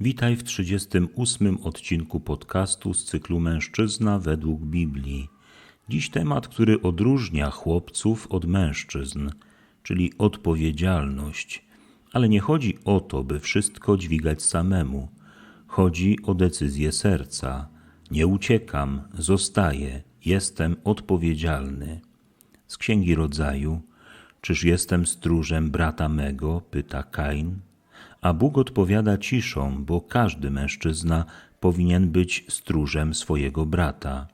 Witaj w 38 odcinku podcastu z cyklu Mężczyzna według Biblii. Dziś temat, który odróżnia chłopców od mężczyzn, czyli odpowiedzialność. Ale nie chodzi o to, by wszystko dźwigać samemu. Chodzi o decyzję serca. Nie uciekam, zostaję, jestem odpowiedzialny. Z Księgi Rodzaju. Czyż jestem stróżem brata mego? pyta Kain. A Bóg odpowiada ciszą, bo każdy mężczyzna powinien być stróżem swojego brata.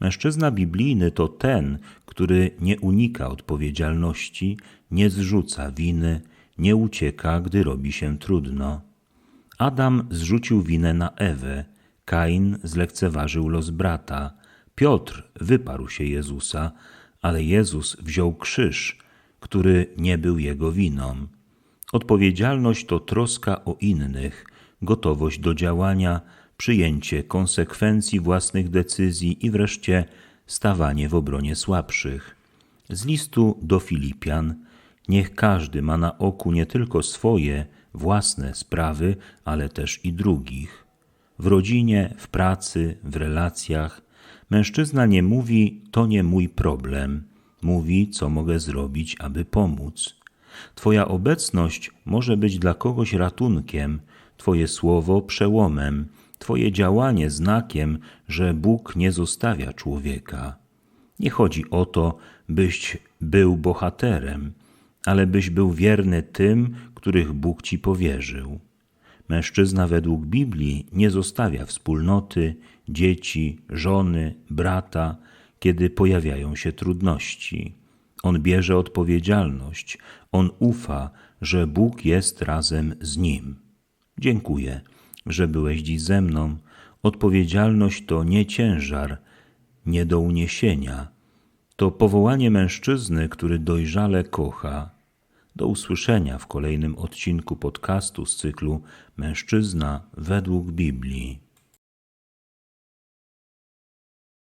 Mężczyzna biblijny to ten, który nie unika odpowiedzialności, nie zrzuca winy, nie ucieka, gdy robi się trudno. Adam zrzucił winę na Ewę, Kain zlekceważył los brata, Piotr wyparł się Jezusa, ale Jezus wziął krzyż, który nie był jego winą. Odpowiedzialność to troska o innych, gotowość do działania, przyjęcie konsekwencji własnych decyzji i wreszcie stawanie w obronie słabszych. Z listu do Filipian niech każdy ma na oku nie tylko swoje własne sprawy, ale też i drugich. W rodzinie, w pracy, w relacjach mężczyzna nie mówi to nie mój problem, mówi co mogę zrobić, aby pomóc. Twoja obecność może być dla kogoś ratunkiem, Twoje słowo przełomem, Twoje działanie znakiem, że Bóg nie zostawia człowieka. Nie chodzi o to, byś był bohaterem, ale byś był wierny tym, których Bóg ci powierzył. Mężczyzna według Biblii nie zostawia wspólnoty, dzieci, żony, brata, kiedy pojawiają się trudności. On bierze odpowiedzialność, on ufa, że Bóg jest razem z nim. Dziękuję, że byłeś dziś ze mną. Odpowiedzialność to nie ciężar, nie do uniesienia. To powołanie mężczyzny, który dojrzale kocha. Do usłyszenia w kolejnym odcinku podcastu z cyklu Mężczyzna według Biblii.